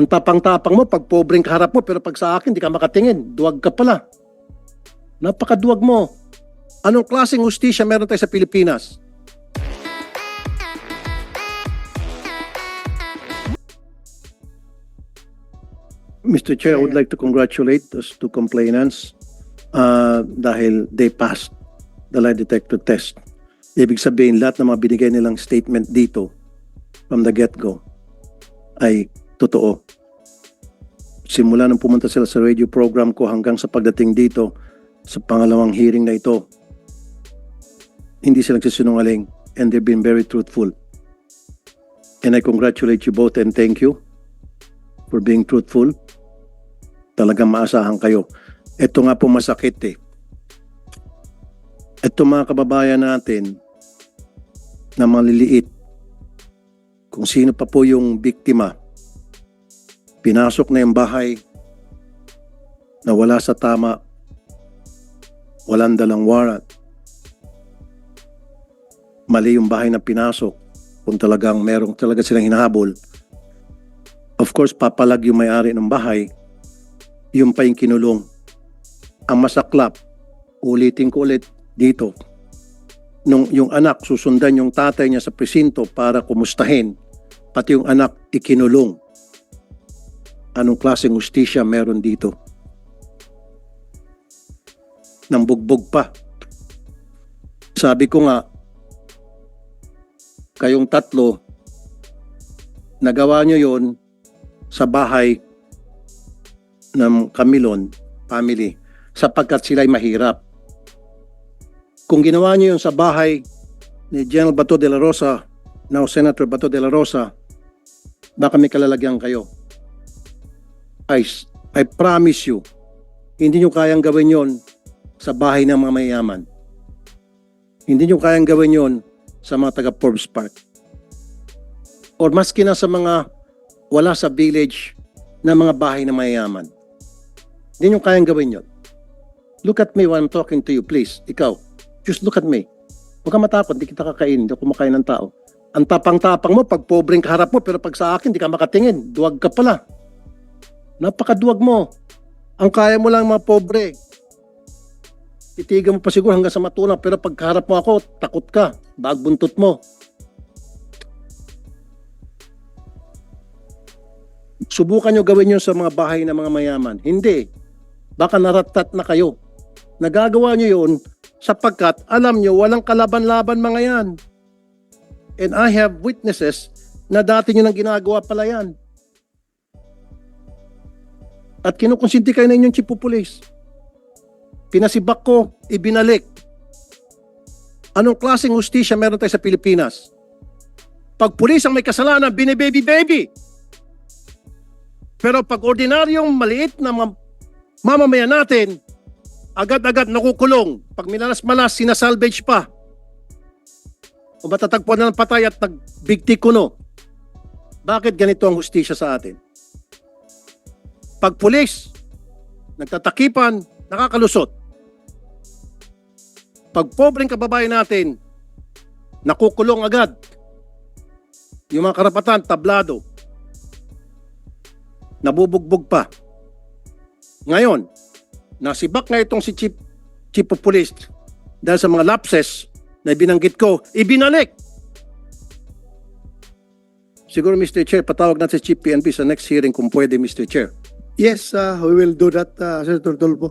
Ang tapang-tapang mo, pag pobreng kaharap mo, pero pag sa akin, di ka makatingin. Duwag ka pala. Napakaduwag mo. Anong klaseng hustisya meron tayo sa Pilipinas? Mr. Chair, I would like to congratulate those two complainants uh, dahil they passed the lie detector test. Ibig sabihin, lahat ng mga binigay nilang statement dito from the get-go ay totoo. Simula nung pumunta sila sa radio program ko hanggang sa pagdating dito sa pangalawang hearing na ito, hindi sila nagsisinungaling and they've been very truthful. And I congratulate you both and thank you for being truthful. Talagang maasahan kayo. Ito nga po masakit eh. Ito mga kababayan natin na maliliit, kung sino pa po yung biktima, pinasok na yung bahay na wala sa tama, walang dalang warrant. Mali yung bahay na pinasok kung talagang merong talaga silang hinahabol. Of course, papalag yung may-ari ng bahay, yung pa yung kinulong. Ang masaklap, ulitin ko ulit dito, nung yung anak susundan yung tatay niya sa presinto para kumustahin, pati yung anak ikinulong. Anong klaseng justisya meron dito? Nang bugbog pa. Sabi ko nga, kayong tatlo, nagawa nyo yon sa bahay ng Camilon family sapagkat sila'y mahirap. Kung ginawa niyo yun sa bahay ni General Bato de la Rosa, now Senator Bato de la Rosa, baka may kalalagyan kayo. I, I promise you, hindi nyo kayang gawin yon sa bahay ng mga mayayaman. Hindi nyo kayang gawin yon sa mga taga Forbes Park. Or maski na sa mga wala sa village na mga bahay ng mayayaman. Hindi nyo kayang gawin yon. Look at me when I'm talking to you, please. Ikaw, just look at me. Huwag ka matakot, di kita kakain, di ako kumakain ng tao. Ang tapang-tapang mo, pag pobreng kaharap mo, pero pag sa akin, di ka makatingin. Duwag ka pala. Napakaduwag mo. Ang kaya mo lang mga pobre. Titigan mo pa siguro hanggang sa matulang, pero pag kaharap mo ako, takot ka. Bag buntot mo. Subukan nyo gawin yun sa mga bahay ng mga mayaman. Hindi. Baka naratat na kayo. Nagagawa nyo yun sapagkat alam nyo walang kalaban-laban mga yan. And I have witnesses na dati nyo nang ginagawa pala yan. At kinukonsinti kayo na inyong chief of police. Pinasibak ko, ibinalik. Anong klaseng hustisya meron tayo sa Pilipinas? Pag pulis ang may kasalanan, binibaby-baby. Pero pag ordinaryong maliit na ma- mamamayan natin, agad-agad nakukulong. Pag minalas-malas, sinasalvage pa. O matatagpuan na ng patay at nagbigti kuno. Bakit ganito ang hustisya sa atin? Pag pulis, nagtatakipan, nakakalusot. Pag pobreng kababayan natin, nakukulong agad. Yung mga karapatan, tablado. Nabubugbog pa. Ngayon, nasibak nga itong si Chief, Chief of Police dahil sa mga lapses na binanggit ko, ibinalik. Siguro, Mr. Chair, patawag natin si Chief PNP sa next hearing kung pwede, Mr. Chair. Yes, uh, we will do that, uh, Senator Tulfo.